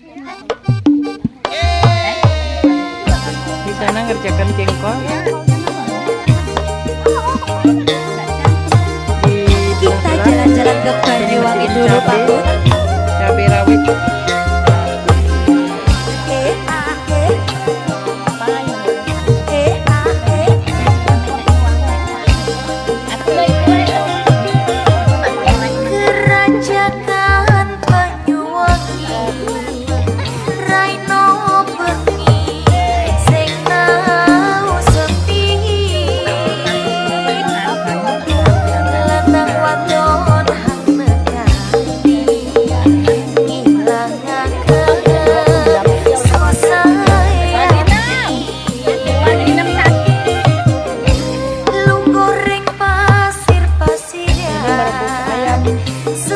Di sana ngerjakan jengkol. Di Kita jalan-jalan ke Banyuwangi dulu Pak Bu. Sim.